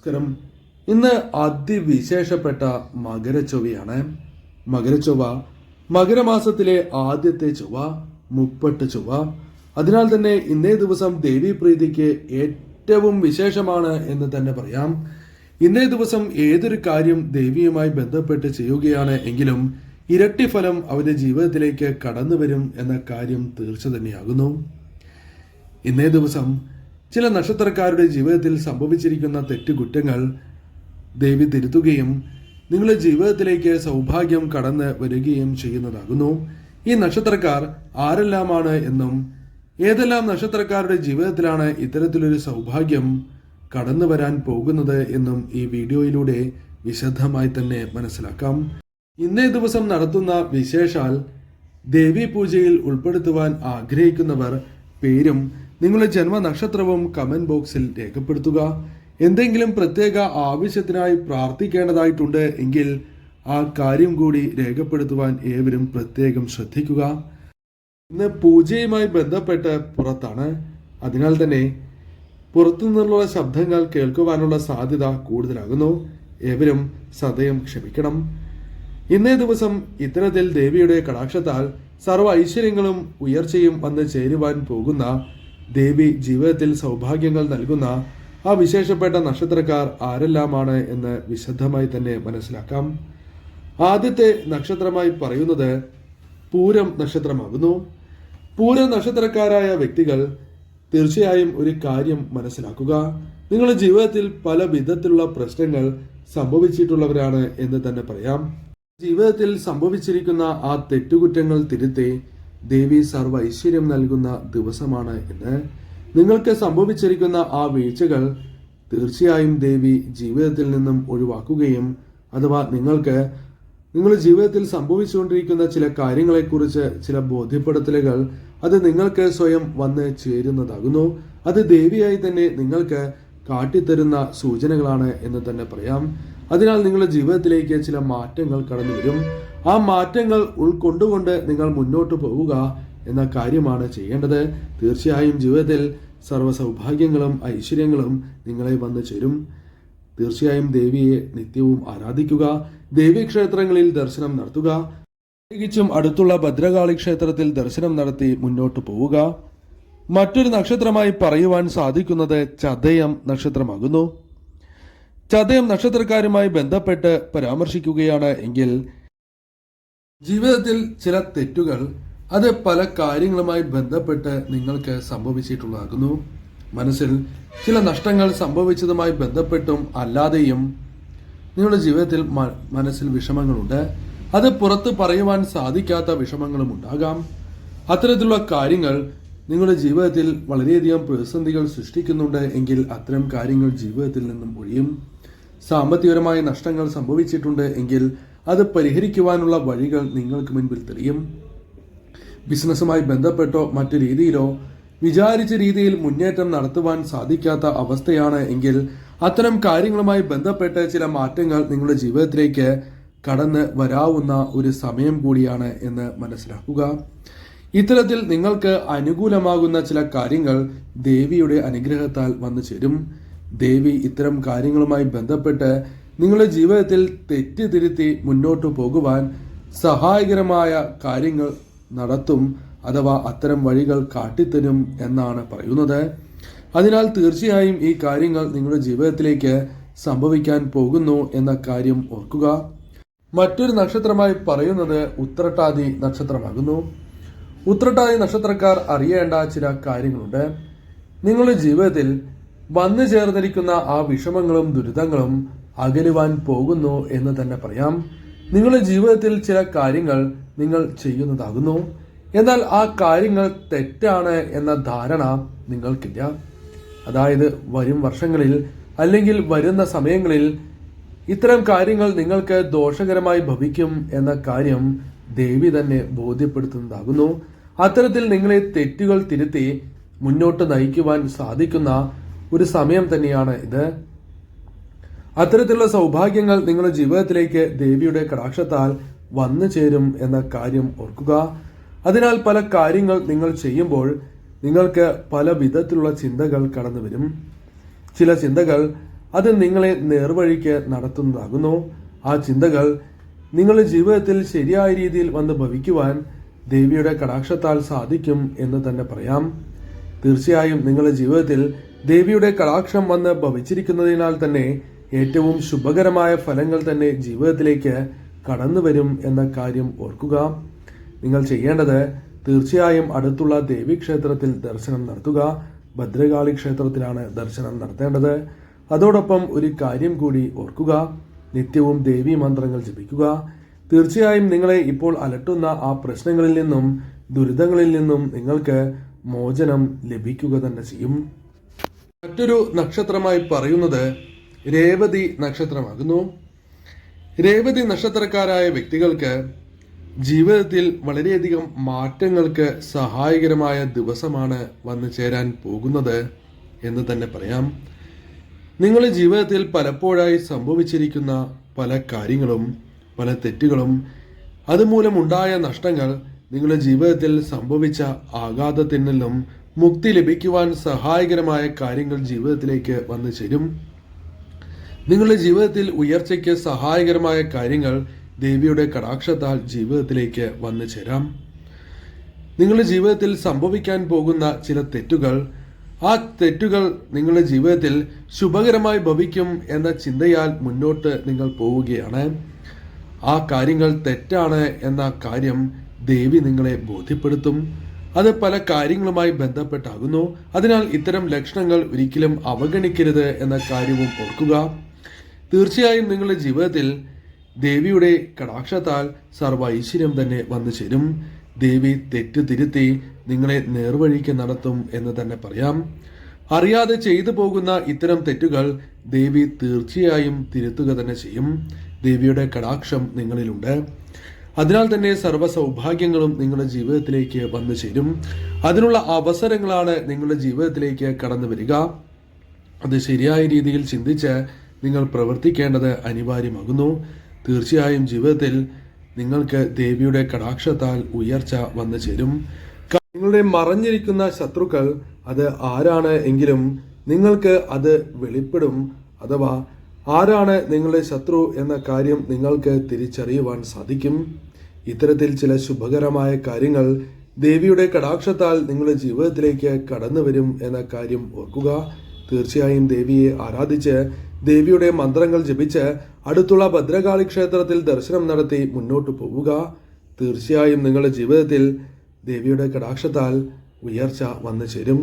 നമസ്കാരം. ഇന്ന് അതിവിശേഷപ്പെട്ട മകരച്ചൊവ്വയാണ്. മകരച്ചൊവ്വ മകരമാസത്തിലെ ആദ്യത്തെ ചൊവ്വ മുപ്പട്ട് ചൊവ്വ. അതിനാൽ തന്നെ ഇന്നേ ദിവസം ദേവീപ്രീതിക്ക് ഏറ്റവും വിശേഷമാണ് എന്ന് തന്നെ പറയാം. ഇന്നേ ദിവസം ഏതൊരു കാര്യം ദേവിയുമായി ബന്ധപ്പെട്ട് ചെയ്യുകയാണ് എങ്കിലും ഇരട്ടി ഫലം അവരുടെ ജീവിതത്തിലേക്ക് കടന്നു വരും എന്ന കാര്യം തീർച്ച തന്നെയാകുന്നു. ഇന്നേ ദിവസം ചില നക്ഷത്രക്കാരുടെ ജീവിതത്തിൽ സംഭവിച്ചിരിക്കുന്ന തെറ്റുകുറ്റങ്ങൾ ദേവി തിരുത്തുകയും നിങ്ങളുടെ ജീവിതത്തിലേക്ക് സൗഭാഗ്യം കടന്ന് വരികയും ചെയ്യുന്നതാകുന്നു. ഈ നക്ഷത്രക്കാർ ആരെല്ലാമാണ് എന്നും ഏതെല്ലാം നക്ഷത്രക്കാരുടെ ജീവിതത്തിലാണ് ഇത്തരത്തിലൊരു സൗഭാഗ്യം കടന്നു വരാൻ പോകുന്നത് എന്നും ഈ വീഡിയോയിലൂടെ വിശദമായി തന്നെ മനസ്സിലാക്കാം. ഇന്നേ ദിവസം നടത്തുന്ന വിശേഷാൽ ദേവി പൂജയിൽ ഉൾപ്പെടുത്തുവാൻ ആഗ്രഹിക്കുന്നവർ പേരും നിങ്ങളുടെ ജന്മനക്ഷത്രവും കമന്റ് ബോക്സിൽ രേഖപ്പെടുത്തുക. എന്തെങ്കിലും പ്രത്യേക ആവശ്യത്തിനായി പ്രാർത്ഥിക്കേണ്ടതായിട്ടുണ്ട് എങ്കിൽ ആ കാര്യം കൂടി രേഖപ്പെടുത്തുവാൻ ഏവരും പ്രത്യേകം ശ്രദ്ധിക്കുക. ഇന്ന് പൂജയുമായി ബന്ധപ്പെട്ട് പുറത്താണ്. അതിനാൽ തന്നെ പുറത്തു നിന്നുള്ള ശബ്ദങ്ങൾ കേൾക്കുവാനുള്ള സാധ്യത കൂടുതലാകുന്നു. ഏവരും സദയം ക്ഷമിക്കണം. ഇന്നേ ദിവസം ഇത്തരത്തിൽ ദേവിയുടെ കടാക്ഷത്താൽ സർവ ഐശ്വര്യങ്ങളും ഉയർച്ചയും വന്ന് ചേരുവാൻ പോകുന്ന ദേവി ജീവിതത്തിൽ സൗഭാഗ്യങ്ങൾ നൽകുന്ന ആ വിശേഷപ്പെട്ട നക്ഷത്രക്കാർ ആരെല്ലാമാണ് എന്ന് വിശദമായി തന്നെ മനസ്സിലാക്കാം. ആദ്യത്തെ നക്ഷത്രമായി പറയുന്നത് പൂരം നക്ഷത്രമാകുന്നു. പൂരം നക്ഷത്രക്കാരായ വ്യക്തികൾ തീർച്ചയായും ഒരു കാര്യം മനസ്സിലാക്കുക. നിങ്ങളുടെ ജീവിതത്തിൽ പല വിധത്തിലുള്ള പ്രശ്നങ്ങൾ സംഭവിച്ചിട്ടുള്ളവരാണ് എന്ന് തന്നെ പറയാം. ജീവിതത്തിൽ സംഭവിച്ചിരിക്കുന്ന ആ തെറ്റുകുറ്റങ്ങൾ തിരുത്തി ദേവി സർവ ഐശ്വര്യം നൽകുന്ന ദിവസമാണ് എന്ന് നിങ്ങൾക്ക് സംഭവിച്ചിരിക്കുന്ന ആ വീഴ്ചകൾ തീർച്ചയായും ദേവി ജീവിതത്തിൽ നിന്നും ഒഴിവാക്കുകയും അഥവാ നിങ്ങൾക്ക് നിങ്ങളുടെ ജീവിതത്തിൽ സംഭവിച്ചുകൊണ്ടിരിക്കുന്ന ചില കാര്യങ്ങളെക്കുറിച്ച് ചില ബോധ്യപ്പെടുത്തലുകൾ അത് നിങ്ങൾക്ക് സ്വയം വന്ന് ചേരുന്നതാകുന്നു. അത് ദേവിയായി തന്നെ നിങ്ങൾക്ക് കാട്ടിത്തരുന്ന സൂചനകളാണ് എന്ന് തന്നെ പറയാം. അതിനാൽ നിങ്ങളുടെ ജീവിതത്തിലേക്ക് ചില മാറ്റങ്ങൾ കടന്നു വരും ആ മാറ്റങ്ങൾ ഉൾക്കൊണ്ടുകൊണ്ട് നിങ്ങൾ മുന്നോട്ട് പോവുക എന്ന കാര്യമാണ് ചെയ്യേണ്ടത്. തീർച്ചയായും ജീവിതത്തിൽ സർവ സൗഭാഗ്യങ്ങളും ഐശ്വര്യങ്ങളും നിങ്ങളെ വന്നു ചേരും. തീർച്ചയായും ദേവിയെ നിത്യവും ആരാധിക്കുക. ദേവീക്ഷേത്രങ്ങളിൽ ദർശനം നടത്തുക. പ്രത്യേകിച്ചും അടുത്തുള്ള ഭദ്രകാളി ക്ഷേത്രത്തിൽ ദർശനം നടത്തി മുന്നോട്ട് പോവുക. മറ്റൊരു നക്ഷത്രമായി പറയുവാൻ സാധിക്കുന്നത് ചതയം നക്ഷത്രമാകുന്നു. ചതയം നക്ഷത്രക്കാരുമായി ബന്ധപ്പെട്ട് പരാമർശിക്കുകയാണ് എങ്കിൽ ജീവിതത്തിൽ ചില തെറ്റുകൾ അത് പല കാര്യങ്ങളുമായി ബന്ധപ്പെട്ട് നിങ്ങൾക്ക് സംഭവിച്ചിട്ടുള്ളതാകുന്നു. മനസ്സിൽ ചില നഷ്ടങ്ങൾ സംഭവിച്ചതുമായി ബന്ധപ്പെട്ടും അല്ലാതെയും നിങ്ങളുടെ ജീവിതത്തിൽ മനസ്സിൽ വിഷമങ്ങളുണ്ട്. അത് പുറത്ത് പറയുവാൻ സാധിക്കാത്ത വിഷമങ്ങളും ഉണ്ടാകാം. അത്തരത്തിലുള്ള കാര്യങ്ങൾ നിങ്ങളുടെ ജീവിതത്തിൽ വളരെയധികം പ്രതിസന്ധികൾ സൃഷ്ടിക്കുന്നുണ്ട് എങ്കിൽ അത്തരം കാര്യങ്ങൾ ജീവിതത്തിൽ നിന്നും ഒഴിയും. സാമ്പത്തികപരമായ നഷ്ടങ്ങൾ സംഭവിച്ചിട്ടുണ്ട് എങ്കിൽ അത് പരിഹരിക്കുവാനുള്ള വഴികൾ നിങ്ങൾക്ക് മുൻപിൽ തെളിയും. ബിസിനസ്സുമായി ബന്ധപ്പെട്ടോ മറ്റു രീതിയിലോ വിചാരിച്ച രീതിയിൽ മുന്നേറ്റം നടത്തുവാൻ സാധിക്കാത്ത അവസ്ഥയാണ് എങ്കിൽ അത്തരം കാര്യങ്ങളുമായി ബന്ധപ്പെട്ട് ചില മാറ്റങ്ങൾ നിങ്ങളുടെ ജീവിതത്തിലേക്ക് കടന്ന് വരാവുന്ന ഒരു സമയം കൂടിയാണ് എന്ന് മനസ്സിലാക്കുക. ഇത്തരത്തിൽ നിങ്ങൾക്ക് അനുകൂലമാകുന്ന ചില കാര്യങ്ങൾ ദേവിയുടെ അനുഗ്രഹത്താൽ വന്നു ചേരും. ദേവി ഇത്തരം കാര്യങ്ങളുമായി ബന്ധപ്പെട്ട് നിങ്ങളുടെ ജീവിതത്തിൽ തെറ്റ് തിരുത്തി മുന്നോട്ട് പോകുവാൻ സഹായകരമായ കാര്യങ്ങൾ നടത്തും അഥവാ അത്തരം വഴികൾ കാട്ടിത്തരും എന്നാണ് പറയുന്നത്. അതിനാൽ തീർച്ചയായും ഈ കാര്യങ്ങൾ നിങ്ങളുടെ ജീവിതത്തിലേക്ക് സംഭവിക്കാൻ പോകുന്നു എന്ന കാര്യം ഓർക്കുക. മറ്റൊരു നക്ഷത്രമായി പറയുന്നത് ഉത്രട്ടാതി നക്ഷത്രമാകുന്നു. ഉത്രട്ടാതി നക്ഷത്രക്കാർ അറിയേണ്ട ചില കാര്യങ്ങളുണ്ട്. നിങ്ങളുടെ ജീവിതത്തിൽ വന്നു ചേർന്നിരിക്കുന്ന ആ വിഷമങ്ങളും ദുരിതങ്ങളും അകലുവാൻ പോകുന്നു എന്ന് തന്നെ പറയാം. നിങ്ങളുടെ ജീവിതത്തിൽ ചില കാര്യങ്ങൾ നിങ്ങൾ ചെയ്യുന്നതാകുന്നു. എന്നാൽ ആ കാര്യങ്ങൾ തെറ്റാണ് എന്ന ധാരണ നിങ്ങൾക്കില്ല. അതായത് വരും വർഷങ്ങളിൽ അല്ലെങ്കിൽ വരുന്ന സമയങ്ങളിൽ ഇത്തരം കാര്യങ്ങൾ നിങ്ങൾക്ക് ദോഷകരമായി ഭവിക്കും എന്ന കാര്യം ദേവി തന്നെ ബോധ്യപ്പെടുത്തുന്നതാകുന്നു. അത്തരത്തിൽ നിങ്ങളെ തെറ്റുകൾ തിരുത്തി മുന്നോട്ട് നയിക്കുവാൻ സാധിക്കുന്ന ഒരു സമയം തന്നെയാണ് ഇത്. അത്തരത്തിലുള്ള സൗഭാഗ്യങ്ങൾ നിങ്ങളുടെ ജീവിതത്തിലേക്ക് ദേവിയുടെ കടാക്ഷത്താൽ വന്നു ചേരും എന്ന കാര്യം ഓർക്കുക. അതിനാൽ പല കാര്യങ്ങൾ നിങ്ങൾ ചെയ്യുമ്പോൾ നിങ്ങൾക്ക് പല വിധത്തിലുള്ള ചിന്തകൾ കടന്നു വരും. ചില ചിന്തകൾ അത് നിങ്ങളെ നേർവഴിക്ക് നടത്തുന്നതാകുന്നു. ആ ചിന്തകൾ നിങ്ങളുടെ ജീവിതത്തിൽ ശരിയായ രീതിയിൽ വന്ന് ഭവിക്കുവാൻ ദേവിയുടെ കടാക്ഷത്താൽ സാധിക്കും എന്ന് തന്നെ പറയാം. തീർച്ചയായും നിങ്ങളുടെ ജീവിതത്തിൽ ദേവിയുടെ കടാക്ഷം വന്ന് ഭവിച്ചിരിക്കുന്നതിനാൽ തന്നെ ഏറ്റവും ശുഭകരമായ ഫലങ്ങൾ തന്നെ ജീവിതത്തിലേക്ക് കടന്നു വരും എന്ന കാര്യം ഓർക്കുക. നിങ്ങൾ ചെയ്യേണ്ടത് തീർച്ചയായും അടുത്തുള്ള ദേവീക്ഷേത്രത്തിൽ ദർശനം നടത്തുക. ഭദ്രകാളി ക്ഷേത്രത്തിലാണ് ദർശനം നടത്തേണ്ടത്. അതോടൊപ്പം ഒരു കാര്യം കൂടി ഓർക്കുക. നിത്യവും ദേവീ മന്ത്രങ്ങൾ ജപിക്കുക. തീർച്ചയായും നിങ്ങളെ ഇപ്പോൾ അലട്ടുന്ന ആ പ്രശ്നങ്ങളിൽ നിന്നും ദുരിതങ്ങളിൽ നിന്നും നിങ്ങൾക്ക് മോചനം ലഭിക്കുക തന്നെ ചെയ്യും. മറ്റൊരു നക്ഷത്രമായി പറയുന്നത് രേവതി നക്ഷത്രമാകുന്നു. രേവതി നക്ഷത്രക്കാരായ വ്യക്തികൾക്ക് ജീവിതത്തിൽ വളരെയധികം മാറ്റങ്ങൾക്ക് സഹായകരമായ ദിവസമാണ് വന്നു ചേരാൻ പോകുന്നത് എന്ന് തന്നെ പറയാം. നിങ്ങളുടെ ജീവിതത്തിൽ പലപ്പോഴായി സംഭവിച്ചിരിക്കുന്ന പല കാര്യങ്ങളും പല തെറ്റുകളും അതുമൂലമുണ്ടായ നഷ്ടങ്ങൾ നിങ്ങളുടെ ജീവിതത്തിൽ സംഭവിച്ച ആഘാതത്തിൽ നിന്നും മുക്തി ലഭിക്കുവാൻ സഹായകരമായ കാര്യങ്ങൾ ജീവിതത്തിലേക്ക് വന്നു ചേരും. നിങ്ങളുടെ ജീവിതത്തിൽ ഉയർച്ചയ്ക്ക് സഹായകരമായ കാര്യങ്ങൾ ദേവിയുടെ കടാക്ഷത്താൽ ജീവിതത്തിലേക്ക് വന്നു ചേരാം. നിങ്ങളുടെ ജീവിതത്തിൽ സംഭവിക്കാൻ പോകുന്ന ചില തെറ്റുകൾ ആ തെറ്റുകൾ നിങ്ങളുടെ ജീവിതത്തിൽ ശുഭകരമായി ഭവിക്കും എന്ന ചിന്തയാൽ മുന്നോട്ട് നിങ്ങൾ പോവുകയാണ്. ആ കാര്യങ്ങൾ തെറ്റാണ് എന്ന കാര്യം ദേവി നിങ്ങളെ ബോധ്യപ്പെടുത്തും. അത് പല കാര്യങ്ങളുമായി ബന്ധപ്പെട്ടാകുന്നു. അതിനാൽ ഇത്തരം ലക്ഷണങ്ങൾ ഒരിക്കലും അവഗണിക്കരുത് എന്ന കാര്യവും ഓർക്കുക. തീർച്ചയായും നിങ്ങളുടെ ജീവിതത്തിൽ ദേവിയുടെ കടാക്ഷത്താൽ സർവ ഐശ്വര്യം തന്നെ വന്നു ചേരും. ദേവി തെറ്റ് തിരുത്തി നിങ്ങളെ നേർവഴിക്ക് നടത്തും എന്ന് തന്നെ പറയാം. അറിയാതെ ചെയ്തു പോകുന്ന ഇത്തരം തെറ്റുകൾ ദേവി തീർച്ചയായും തിരുത്തുക തന്നെ ചെയ്യും. ദേവിയുടെ കടാക്ഷം നിങ്ങളിലുണ്ട്. അതിനാൽ തന്നെ സർവ സൗഭാഗ്യങ്ങളും നിങ്ങളുടെ ജീവിതത്തിലേക്ക് വന്നു ചേരും. അതിനുള്ള അവസരങ്ങളാണ് നിങ്ങളുടെ ജീവിതത്തിലേക്ക് കടന്നു വരിക. അത് ശരിയായ രീതിയിൽ ചിന്തിച്ച് നിങ്ങൾ പ്രവർത്തിക്കേണ്ടത് അനിവാര്യമാകുന്നു. തീർച്ചയായും ജീവിതത്തിൽ നിങ്ങൾക്ക് ദേവിയുടെ കടാക്ഷത്താൽ ഉയർച്ച വന്നു ചേരും. നിങ്ങളുടെ മറഞ്ഞിരിക്കുന്ന ശത്രുക്കൾ അത് ആരാണ് എങ്കിലും നിങ്ങൾക്ക് അത് വെളിപ്പെടും. അഥവാ ആരാണ് നിങ്ങളുടെ ശത്രു എന്ന കാര്യം നിങ്ങൾക്ക് തിരിച്ചറിയുവാൻ സാധിക്കും. ഇത്തരത്തിൽ ചില ശുഭകരമായ കാര്യങ്ങൾ ദേവിയുടെ കടാക്ഷത്താൽ നിങ്ങളുടെ ജീവിതത്തിലേക്ക് കടന്നു വരും എന്ന കാര്യം ഓർക്കുക. തീർച്ചയായും ദേവിയെ ആരാധിച്ച് ദേവിയുടെ മന്ത്രങ്ങൾ ജപിച്ച് അടുത്തുള്ള ഭദ്രകാളി ക്ഷേത്രത്തിൽ ദർശനം നടത്തി മുന്നോട്ട് പോവുക. തീർച്ചയായും നിങ്ങളുടെ ജീവിതത്തിൽ ദേവിയുടെ കടാക്ഷത്താൽ ഉയർച്ച വന്നു ചേരും.